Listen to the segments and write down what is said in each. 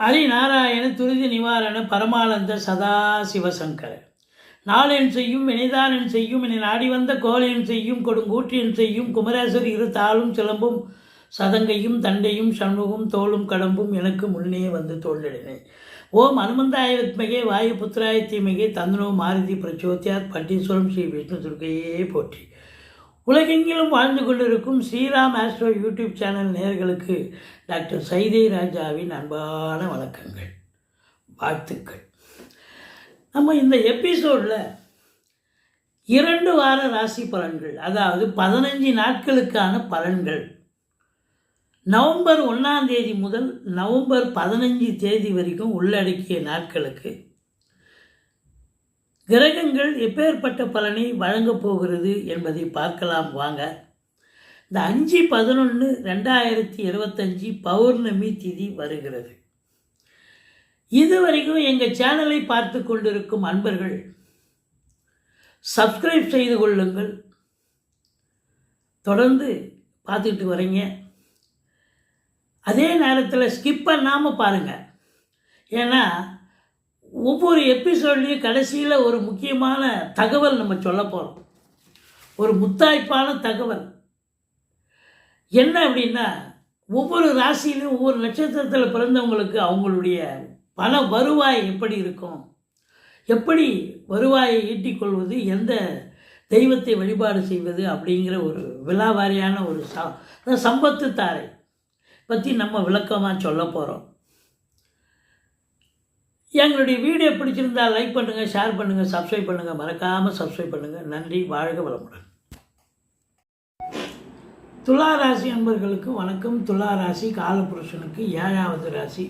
ஹரிநாராயண துரித நிவாரண பரமானந்த சதா சிவசங்கர நாளென் செய்யும் வினைதானன் செய்யும் என நாடி வந்த கோலென் செய்யும் கொடுங்கூற்றியன் செய்யும் குமரேசர் இரு தாளும் சிலம்பும் சதங்கையும் தண்டையும் சண்முகம் தோளும் கடம்பும் எனக்கு முன்னே வந்து தோல்லிடினேன் ஓம் அனுமந்தாயத்மகே வாயு புத்திராய தீமகே தந்தனோ மாருதி பிரச்சோத்தியார் பட்டீஸ்வரம் ஸ்ரீ விஷ்ணு துர்கையே போற்றி. உலகெங்கிலும் வாழ்ந்து கொண்டிருக்கும் ஸ்ரீராம் ஆஸ்ட்ரோ யூடியூப் சேனல் நேர்களுக்கு டாக்டர் சைதை ராஜாவின் அன்பான வணக்கங்கள் வாழ்த்துக்கள். நம்ம இந்த எபிசோடில் இரண்டு வார ராசி பலன்கள் அதாவது பதினஞ்சு நாட்களுக்கான பலன்கள். நவம்பர் ஒன்றாம் தேதி முதல் நவம்பர் பதினஞ்சு தேதி வரைக்கும் உள்ளடக்கிய நாட்களுக்கு கிரகங்கள் எப்பேற்பட்ட பலனை வழங்கப் போகிறது என்பதை பார்க்கலாம் வாங்க. இந்த அஞ்சு பதினொன்று ரெண்டாயிரத்தி இருபத்தஞ்சி பௌர்ணமி திதி வருகிறது. இதுவரைக்கும் எங்கள் சேனலை பார்த்து கொண்டிருக்கும் அன்பர்கள் சப்ஸ்கிரைப் செய்து கொள்ளுங்கள். தொடர்ந்து பார்த்துக்கிட்டு வரீங்க. அதே நேரத்தில் ஸ்கிப் பண்ணாமல் பாருங்கள் ஏன்னா ஒவ்வொரு எபிசோட்லேயும் கடைசியில் ஒரு முக்கியமான தகவல் நம்ம சொல்ல போகிறோம் ஒரு முத்தாய்ப்பான தகவல். என்ன அப்படின்னா ஒவ்வொரு ராசியிலும் ஒவ்வொரு நட்சத்திரத்தில் பிறந்தவங்களுக்கு அவங்களுடைய பண வருவாய் எப்படி இருக்கும்? எப்படி வருவாயை ஈட்டிக்கொள்வது எந்த தெய்வத்தை வழிபாடு செய்வது? அப்படிங்கிற ஒரு விழாவாரியான ஒரு ச சம்பத்து தாரை பற்றி நம்ம விளக்கமாக சொல்ல போகிறோம் எங்களுடைய வீடியோ பிடிச்சிருந்தா லைக் பண்ணுங்கள் ஷேர் பண்ணுங்கள் சப்ஸ்கிரைப் பண்ணுங்கள் மறக்காமல் சப்ஸ்கிரைப் பண்ணுங்கள் நன்றி வாழ்க வளமுடன். துலா ராசி அன்பர்களுக்கு வணக்கம். துலா ராசி காலபுருஷனுக்கு ஏழாவது ராசி.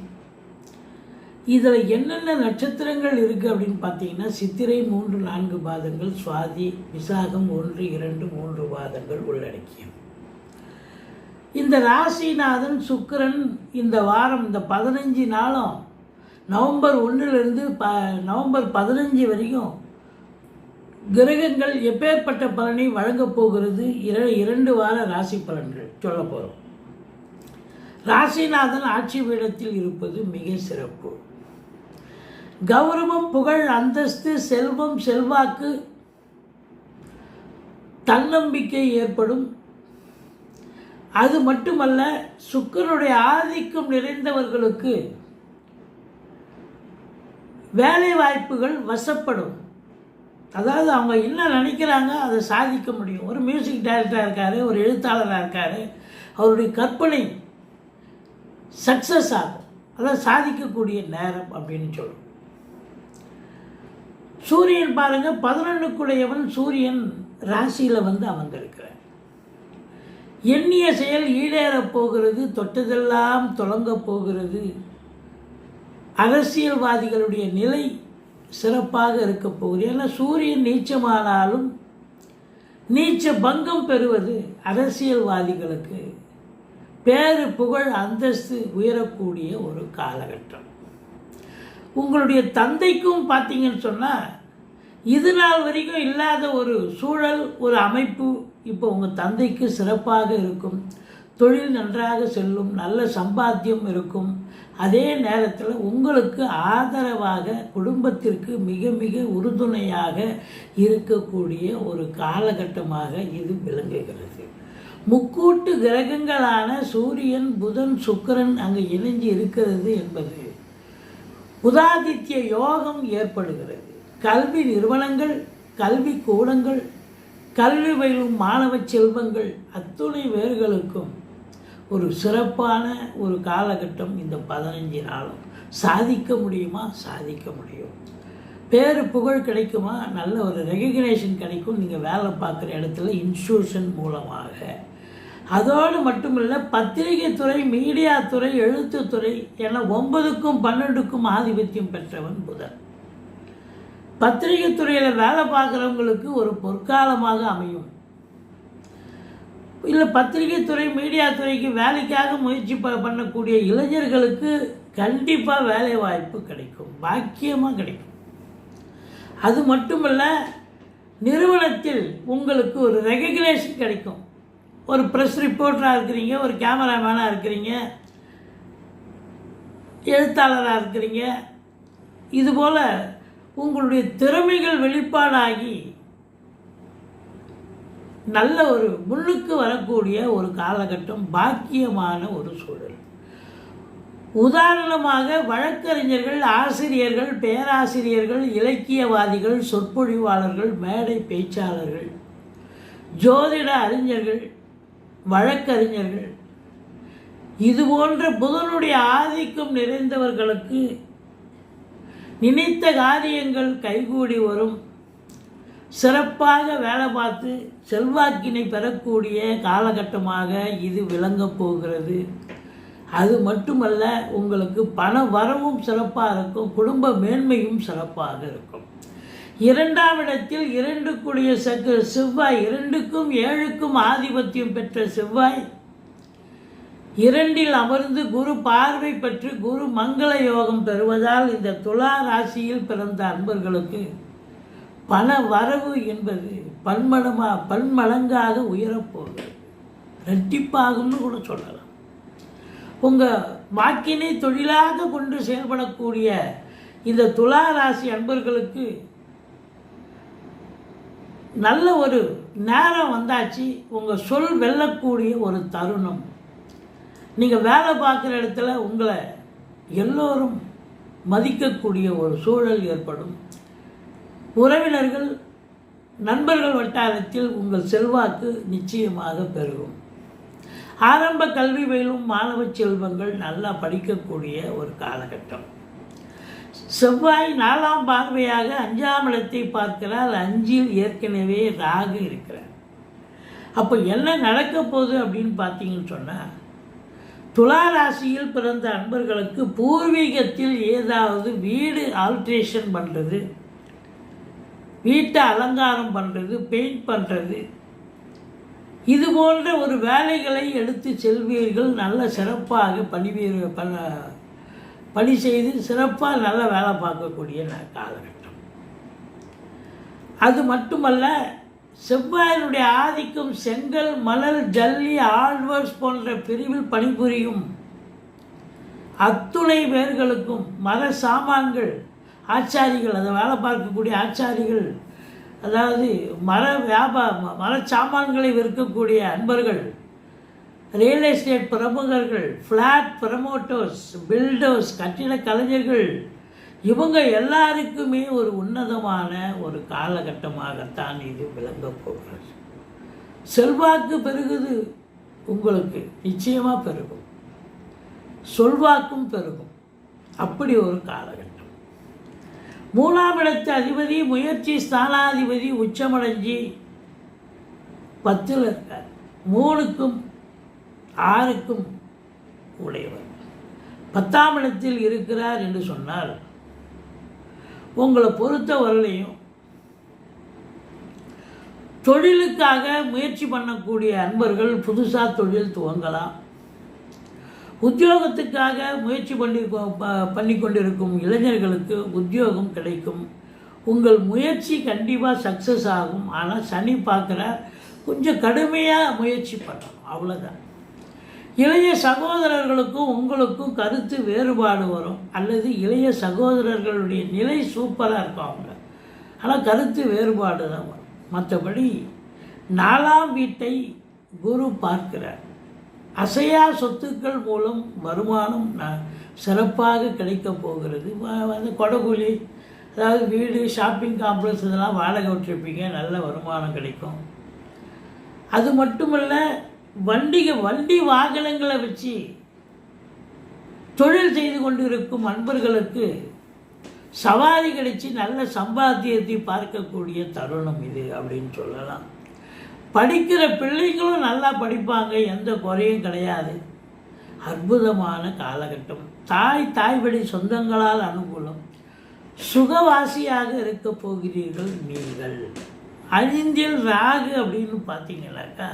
இதில் என்னென்ன நட்சத்திரங்கள் இருக்குது அப்படின்னு பார்த்தீங்கன்னா சித்திரை மூன்று நான்கு பாதங்கள் சுவாதி விசாகம் ஒன்று இரண்டு மூன்று பாதங்கள் உள்ளடக்கியும் இந்த ராசிநாதன் சுக்கரன் இந்த வாரம் இந்த பதினஞ்சு நாளும் நவம்பர் ஒன்றிலிருந்து ப நவம்பர் பதினஞ்சு வரைக்கும் கிரகங்கள் எப்பேற்பட்ட பலனை வழங்கப் போகிறது? இர இரண்டு வார ராசி பலன்கள் சொல்ல போகிறோம் ராசிநாதன் ஆட்சி பீடத்தில் இருப்பது மிக சிறப்பு. கௌரவம் புகழ் அந்தஸ்து செல்வம் செல்வாக்கு தன்னம்பிக்கை ஏற்படும். அது மட்டுமல்ல சுக்கரனுடைய ஆதிக்கம் நிறைந்தவர்களுக்கு வேலை வாய்ப்புகள் வசப்படும். அதாவது அவங்க என்ன நினைக்கிறாங்க அதை சாதிக்க முடியும். ஒரு மியூசிக் டைரக்டராக இருக்கார் ஒரு எழுத்தாளராக இருக்கார் அவருடைய கற்பனை சக்ஸஸ் ஆகும். அதான் சாதிக்கக்கூடிய நேரம் அப்படின்னு சொல்லுவோம் சூரியன் பாருங்கள் பதினொன்றுக்குடையவன் சூரியன் ராசியில் வந்து அமர்ந்திருக்கிறார். எண்ணிய செயல் ஈடேறப் போகிறது தொட்டதெல்லாம் தொடங்கப் போகிறது. அரசியல்வாதிகளுடைய நிலை சிறப்பாக இருக்க போகுது. ஏன்னா சூரியன் நீச்சமானாலும் நீச்ச பங்கம் பெறுவது அரசியல்வாதிகளுக்கு பேரு புகழ் அந்தஸ்து உயரக்கூடிய ஒரு காலகட்டம். உங்களுடைய தந்தைக்கும் பார்த்தீங்கன்னு சொன்னால் இது நாள் வரைக்கும் இல்லாத ஒரு சூழல் ஒரு அமைப்பு இப்போ உங்கள் தந்தைக்கு சிறப்பாக இருக்கும். தொழில் நன்றாக செல்லும் நல்ல சம்பாத்தியம் இருக்கும். அதே நேரத்தில் உங்களுக்கு ஆதரவாக குடும்பத்திற்கு மிக மிக உறுதுணையாக இருக்கக்கூடிய ஒரு காலகட்டமாக இது விளங்குகிறது. முக்கூட்டு கிரகங்களான சூரியன் புதன் சுக்கிரன் அங்கு இணைஞ்சு இருக்கிறது என்பது உதாதித்ய யோகம் ஏற்படுகிறது. கல்வி நிறுவனங்கள் கல்வி கூடங்கள் கல்வி பயிலும் மாணவ செல்வங்கள் அத்துணை வேர்களுக்கும் ஒரு சிறப்பான ஒரு காலகட்டம் இந்த பதினஞ்சு நாளும். சாதிக்க முடியுமா? சாதிக்க முடியும். பேர் புகழ் கிடைக்குமா? நல்ல ஒரு ரெகக்னேஷன் கிடைக்கும். நீங்கள் வேலை பார்க்குற இடத்துல இன்ஸ்டியூஷன் மூலமாக. அதோடு மட்டுமில்லை பத்திரிகை துறை மீடியா துறை எழுத்துத்துறை என ஒன்பதுக்கும் பன்னெண்டுக்கும் ஆதிபத்தியம் பெற்றவன் புதன். பத்திரிகை துறையில் வேலை பார்க்குறவங்களுக்கு ஒரு பொற்காலமாக அமையும். இல்லை பத்திரிகை துறை மீடியா துறைக்கு வேலைக்காக முயற்சி ப பண்ணக்கூடிய இளைஞர்களுக்கு கண்டிப்பாக வேலை வாய்ப்பு கிடைக்கும். பாக்கியமாக கிடைக்கும். அது மட்டுமல்ல நிறுவனத்தில் உங்களுக்கு ஒரு ரெகக்னேஷன் கிடைக்கும். ஒரு ப்ரெஸ் ரிப்போர்ட்டராக இருக்கிறீங்க ஒரு கேமராமேனாக இருக்கிறீங்க எழுத்தாளராக இருக்கிறீங்க. இதுபோல் உங்களுடைய திறமைகள் வெளிப்பாடாகி நல்ல ஒரு முன்னுக்கு வரக்கூடிய ஒரு காலகட்டம் பாக்கியமான ஒரு சூழல். உதாரணமாக வழக்கறிஞர்கள் ஆசிரியர்கள் பேராசிரியர்கள் இலக்கியவாதிகள் சொற்பொழிவாளர்கள் மேடை பேச்சாளர்கள் ஜோதிட அறிஞர்கள் வழக்கறிஞர்கள் இது போன்ற புதனுடைய ஆதிக்கம் நிறைந்தவர்களுக்கு நினைத்த காரியங்கள் கைகூடி வரும். சிறப்பாக வேலை பார்த்து செல்வாக்கினை பெறக்கூடிய காலகட்டமாக இது விளங்கப் போகிறது. அது மட்டுமல்ல உங்களுக்கு பண வரவும் சிறப்பாக இருக்கும் குடும்ப மேன்மையும் சிறப்பாக இருக்கும். இரண்டாம் இடத்தில் இரண்டுக்குரிய சக்கு செவ்வாய் இரண்டுக்கும் ஏழுக்கும் ஆதிபத்தியம் பெற்ற செவ்வாய் இரண்டில் அமர்ந்து குரு பார்வை பெற்று குரு மங்கள யோகம் பெறுவதால் இந்த துலா ராசியில் பிறந்த அன்பர்களுக்கு பண வரவு என்பது பன்மடமா பன்மடங்காக உயரப்போகுது. ரெட்டிப்பாகும்னு கூட சொல்லலாம். உங்கள் வாக்கினை தொழிலாக கொண்டு செயல்படக்கூடிய இந்த துலா ராசி அன்பர்களுக்கு நல்ல ஒரு நேரம் வந்தாச்சு. உங்கள் சொல் வெல்லக்கூடிய ஒரு தருணம். நீங்கள் வேலை பார்க்குற இடத்துல உங்களை எல்லோரும் மதிக்கக்கூடிய ஒரு சூழல் ஏற்படும். உறவினர்கள் நண்பர்கள் வட்டாரத்தில் உங்கள் செல்வாக்கு நிச்சயமாக பெருகும். ஆரம்ப கல்வி பயிலும் மாணவ செல்வங்கள் நல்லா படிக்கக்கூடிய ஒரு காலகட்டம். செவ்வாய் நாலாம் பார்வையாக அஞ்சாம் இடத்தை பார்க்கிறார். அஞ்சில் ஏற்கனவே ராகு இருக்கிறார். அப்போ என்ன நடக்க போகுது அப்படின்னு பார்த்தீங்கன்னு சொன்னால் துலா ராசியில் பிறந்த அன்பர்களுக்கு பூர்வீகத்தில் ஏதாவது வீடு ஆல்ட்ரேஷன் பண்ணுறது வீட்டை அலங்காரம் பண்ணுறது பெயிண்ட் பண்ணுறது இது போன்ற ஒரு வேலைகளை எடுத்து செல்வீர்கள். நல்ல சிறப்பாக பணிவீர் பண்ண பணி செய்து சிறப்பாக நல்ல வேலை பார்க்கக்கூடிய காலகட்டம். அது மட்டுமல்ல செவ்வாயினுடைய ஆதிக்கம் செங்கல் மணல் ஜல்லி ஆழ்வர்ஸ் போன்ற பிரிவில் பணிபுரியும் அத்துணை பேர்களுக்கும் மர சாமான்கள் ஆச்சாரிகள் அதை வேலை பார்க்கக்கூடிய ஆச்சாரிகள் அதாவது மர வியாபாரம் மர சாமான்களை விற்கக்கூடிய அன்பர்கள் ரியல் எஸ்டேட் பிரமுகர்கள் ஃப்ளாட் ப்ரமோட்டர்ஸ் பில்டர்ஸ் கட்டிட கலைஞர்கள் இவங்க எல்லாருக்குமே ஒரு உன்னதமான ஒரு காலகட்டமாகத்தான் இது விளங்கப் போகிறது. செல்வாக்கு பெருகுது உங்களுக்கு நிச்சயமாக பெருகும். சொல்வாக்கும் பெருகும். அப்படி ஒரு காலகட்டம். மூணாம் இடத்து அதிபதி முயற்சி ஸ்தானாதிபதி உச்சமடைஞ்சி பத்தில் இருக்கார். மூணுக்கும் ஆறுக்கும் உடையவர். பத்தாம் இடத்தில் இருக்கிறார் என்று சொன்னால் உங்களை பொறுத்த வரலையும் தொழிலுக்காக முயற்சி பண்ணக்கூடிய அன்பர்கள் புதுசாக தொழில் துவங்கலாம். உத்தியோகத்துக்காக முயற்சி பண்ணி பண்ணி கொண்டிருக்கும் இளைஞர்களுக்கு உத்தியோகம் கிடைக்கும். உங்கள் முயற்சி கண்டிப்பாக சக்ஸஸ் ஆகும். ஆனால் சனி பார்க்குற கொஞ்சம் கடுமையாக முயற்சி பண்ணணும். அவ்வளோதான் இளைய சகோதரர்களுக்கும் உங்களுக்கும் கருத்து வேறுபாடு வரும். அல்லது இளைய சகோதரர்களுடைய நிலை சூப்பராக இருக்கும் அவங்க. ஆனால் கருத்து வேறுபாடு தான் வரும். மற்றபடி நாலாம் வீட்டை குரு பார்க்கிறார். அசையா சொத்துக்கள் மூலம் வருமானம் ந- சிறப்பாக கிடைக்கப் போகிறது. வந்து கொடகுலி அதாவது வீடு ஷாப்பிங் காம்ப்ளெக்ஸ் இதெல்லாம் வாடகை விட்டுருப்பீங்க நல்ல வருமானம் கிடைக்கும். அது மட்டுமல்ல வண்டிக வண்டி வாகனங்களை வச்சு தொழில் செய்து கொண்டிருக்கும் அன்பர்களுக்கு சவாரி கிடைச்சி நல்ல சம்பாத்தியத்தை பார்க்கக்கூடிய தருணம் இது அப்படின்னு சொல்லலாம். படிக்கிற பிள்ளைங்களும் நல்லா படிப்பாங்க எந்த குறையும் கிடையாது. அற்புதமான காலகட்டம். தாய் தாய் வழி சொந்தங்களால் அனுகூலம். சுகவாசியாக இருக்க போகிறீர்கள் நீங்கள். அழிந்தில் ராகு அப்படின்னு பார்த்தீங்கன்னாக்கா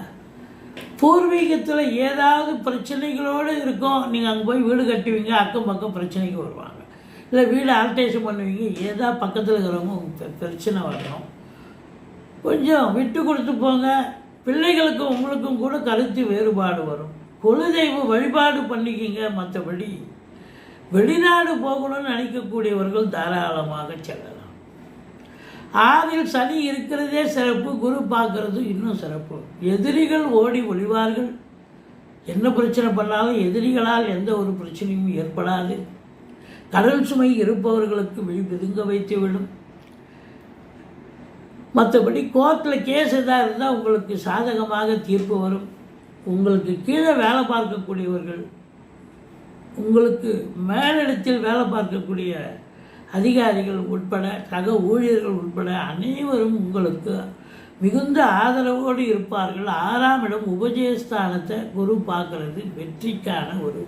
பூர்வீகத்தில் ஏதாவது பிரச்சனைகளோடு இருக்கும். நீங்கள் அங்கே போய் வீடு கட்டுவீங்க அக்கம் பக்கம் பிரச்சனைக்கு வருவாங்க. இல்லை வீடு ஆல்டேஷன் பண்ணுவீங்க ஏதா பக்கத்தில் இருக்கிறவங்க பிரச்சனை வரணும். கொஞ்சம் விட்டு கொடுத்து போங்க. பிள்ளைகளுக்கும் உங்களுக்கும் கூட கருத்து வேறுபாடு வரும். குலதெய்வ வழிபாடு பண்ணிக்கிங்க மற்றபடி வெளிநாடு போகணும்னு நினைக்கக்கூடியவர்கள் தாராளமாக செல்லலாம். ஆறில் சனி இருக்கிறதே சிறப்பு குரு பார்க்கறது இன்னும் சிறப்பு. எதிரிகள் ஓடி ஒளிவார்கள். என்ன பிரச்சனை பண்ணாலும் எதிரிகளால் எந்த ஒரு பிரச்சனையும் ஏற்படாது. கடல் சுமை இருப்பவர்களுக்கு விழி பிதுங்க வைத்து விடும் மற்றபடி கோர்ட்டில் கேஸ் எதாக இருந்தால் உங்களுக்கு சாதகமாக தீர்ப்பு வரும். உங்களுக்கு கீழே வேலை பார்க்கக்கூடியவர்கள் உங்களுக்கு மேலிடத்தில் வேலை பார்க்கக்கூடிய அதிகாரிகள் உட்பட சக ஊழியர்கள் உட்பட அனைவரும் உங்களுக்கு மிகுந்த ஆதரவோடு இருப்பார்கள். ஆறாம் இடம் உபஜயஸ்தானத்தை குரு பார்க்கறது வெற்றிக்கான ஒரு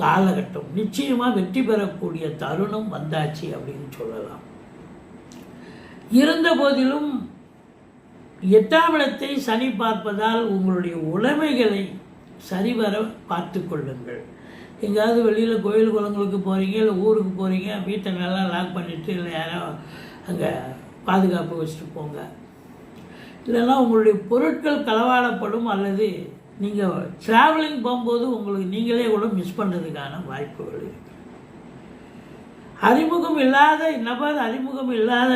காலகட்டம். நிச்சயமாக வெற்றி பெறக்கூடிய தருணம் வந்தாச்சு அப்படின்னு சொல்லலாம். இருந்த போதிலும் எட்டாம் இடத்தை சனி பார்ப்பதால் உங்களுடைய உடைமைகளை சரிவர பார்த்து கொள்ளுங்கள். எங்கேயாவது வெளியில் கோயில் குளங்களுக்கு போகிறீங்க இல்லை ஊருக்கு போகிறீங்க வீட்டை நல்லா லாக் பண்ணிவிட்டு இல்லை யாரோ அங்கே பாதுகாப்பு வச்சுட்டு போங்க. இல்லைன்னா உங்களுடைய பொருட்கள் களவாடப்படும் அல்லது நீங்கள் ட்ராவலிங் போகும்போது உங்களுக்கு நீங்களே கூட மிஸ் பண்ணுறதுக்கான வாய்ப்புகள் இருக்கு. அறிமுகம் இல்லாத நபர் அறிமுகம் இல்லாத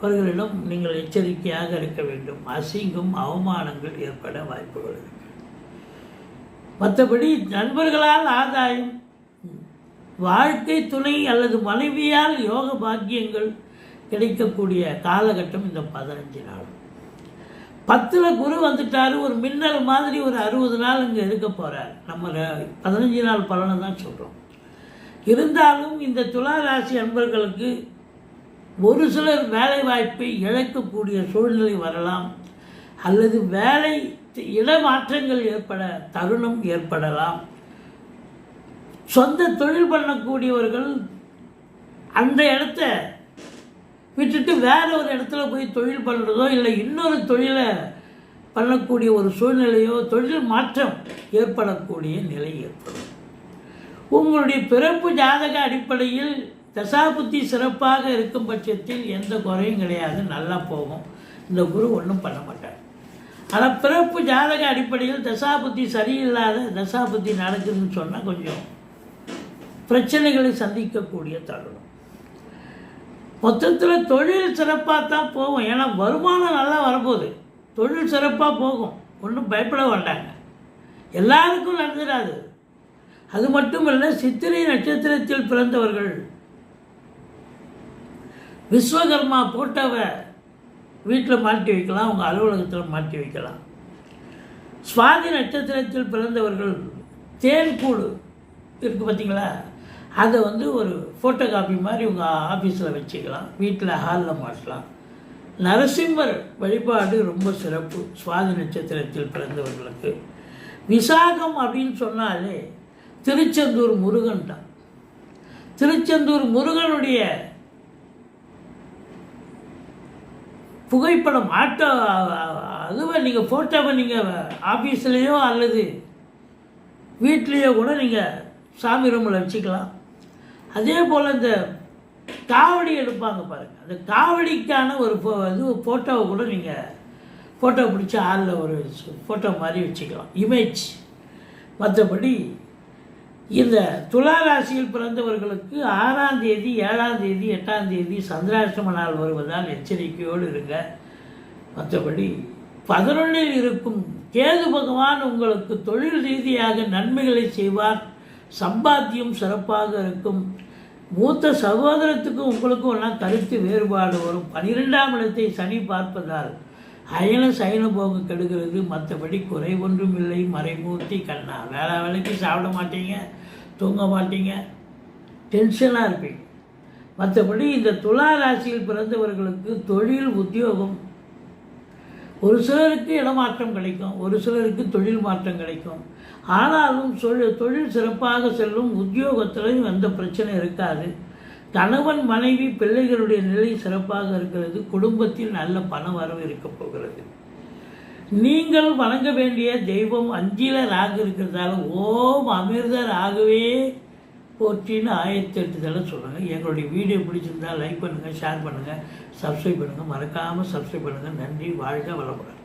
அவர்களிடம் நீங்கள் எச்சரிக்கையாக இருக்க வேண்டும். அசிங்கும் அவமானங்கள் ஏற்பட வாய்ப்புகள் இருக்கு. மற்றபடி நண்பர்களால் ஆதாயம் வாழ்க்கை துணை அல்லது மனைவியால் யோக பாக்கியங்கள் கிடைக்கக்கூடிய காலகட்டம் இந்த பதினஞ்சு நாள். பத்தில் குரு வந்துட்டார் ஒரு மின்னல் மாதிரி ஒரு அறுபது நாள் இங்கே இருக்க போகிறார் நம்ம பதினஞ்சு நாள் பலனை தான் சொல்கிறோம் இருந்தாலும் இந்த துலா ராசி அன்பர்களுக்கு ஒரு சிலர் வேலை வாய்ப்பை இழக்கக்கூடிய சூழ்நிலை வரலாம் அல்லது வேலை இடமாற்றங்கள் ஏற்பட தருணம் ஏற்படலாம். சொந்த தொழில் பண்ணக்கூடியவர்கள் அந்த இடத்த விட்டுட்டு வேற ஒரு இடத்துல போய் தொழில் பண்ணுறதோ இல்லை இன்னொரு தொழிலை பண்ணக்கூடிய ஒரு சூழ்நிலையோ தொழில் மாற்றம் ஏற்படக்கூடிய நிலை ஏற்படும். உங்களுடைய பிறப்பு ஜாதக அடிப்படையில் தசாபுத்தி சிறப்பாக இருக்கும் பட்சத்தில் எந்த குறையும் கிடையாது நல்லா போகும். இந்த குரு ஒன்றும் பண்ண மாட்டார். ஆனால் பிறப்பு ஜாதக அடிப்படையில் தசாபுத்தி சரியில்லாத தசாபுத்தி நடக்குதுன்னு சொன்னால் கொஞ்சம் பிரச்சனைகளை சந்திக்கக்கூடிய தருணம். மொத்தத்தில் தொழில் சிறப்பாக தான் போகும். ஏன்னா வருமானம் நல்லா வரப்போகுது. தொழில் சிறப்பாக போகும். ஒன்றும் பயப்பட வேண்டாங்க. எல்லாருக்கும் நடந்துடாது அது மட்டும் இல்லை சித்திரை நட்சத்திரத்தில் பிறந்தவர்கள் விஸ்வகர்மா போட்டோவை வீட்டில் மாட்டி வைக்கலாம் உங்கள் அலுவலகத்தில் மாட்டி வைக்கலாம். சுவாதி நட்சத்திரத்தில் பிறந்தவர்கள் தேன்கூடு இருக்குது பார்த்தீங்களா அதை வந்து ஒரு ஃபோட்டோ காப்பி மாதிரி உங்கள் ஆஃபீஸில் வச்சுக்கலாம் வீட்டில் ஹாலில் மாட்டலாம். நரசிம்மர் வழிபாடு ரொம்ப சிறப்பு சுவாதி நட்சத்திரத்தில் பிறந்தவர்களுக்கு. விசாகம் அப்படின்னு சொன்னாலே திருச்செந்தூர் முருகன் தான் திருச்செந்தூர் முருகனுடைய புகைப்படம் ஆட்டோ அதுவே நீங்கள் ஃபோட்டோவை நீங்கள் ஆஃபீஸ்லேயோ அல்லது வீட்லேயோ கூட நீங்கள் சாமி ரூமில் வச்சுக்கலாம். அதே போல் இந்த காவடி எடுப்பாங்க பாருங்கள் அந்த காவடிக்கான ஒரு ஃபோ இது ஃபோட்டோவை கூட நீங்கள் ஃபோட்டோ பிடிச்சி ஆளில் ஒரு ஃபோட்டோ மாதிரி வச்சுக்கலாம். இமேஜ். மற்றபடி இந்த துலா ராசியில் பிறந்தவர்களுக்கு ஆறாம் தேதி ஏழாம் தேதி எட்டாம் தேதி சந்திராஷ்டம நாள் வருவதால் எச்சரிக்கையோடு இருங்க. மற்றபடி பதினொன்றில் இருக்கும் கேது பகவான் உங்களுக்கு தொழில் ரீதியாக நன்மைகளை செய்வார். சம்பாத்தியம் சிறப்பாக இருக்கும். மூத்த சகோதரத்துக்கும் உங்களுக்கும் எல்லாம் கருத்து வேறுபாடு வரும். பனிரெண்டாம் இடத்தை சனி பார்ப்பதால் அயன சயன போக கெடுகிறது. மற்றபடி குறை ஒன்றும் இல்லை. மறைமூர்த்தி கண்ணா வேலை வேலைக்கு சாப்பிட மாட்டீங்க. தூங்க மாட்டீங்க. டென்ஷனாக இருப்பீங்க. மற்றபடி இந்த துலா ராசியில் பிறந்தவர்களுக்கு தொழில் உத்தியோகம். ஒரு சிலருக்கு இடமாற்றம் கிடைக்கும். ஒரு சிலருக்கு தொழில் மாற்றம் கிடைக்கும். ஆனாலும் சொல் தொழில் சிறப்பாக செல்லும் உத்தியோகத்திலையும் எந்த பிரச்சனை இருக்காது. கணவன் மனைவி பிள்ளைகளுடைய நிலை சிறப்பாக இருக்கிறது. குடும்பத்தில் நல்ல பண வரவு இருக்க போகிறது. நீங்கள் வணங்க வேண்டிய தெய்வம் அஞ்சில ராகு இருக்கிறதால ஓம் அமிர்த ராகவே போற்றின்னு ஆயிரத்தி எட்டு தடவை சொல்லுங்கள் எங்களுடைய வீடியோ பிடிச்சிருந்தா லைக் பண்ணுங்கள் ஷேர் பண்ணுங்கள் சப்ஸ்கிரைப் பண்ணுங்கள் மறக்காமல் சப்ஸ்கிரைப் பண்ணுங்கள் நன்றி வாழ்க வளமுடன்.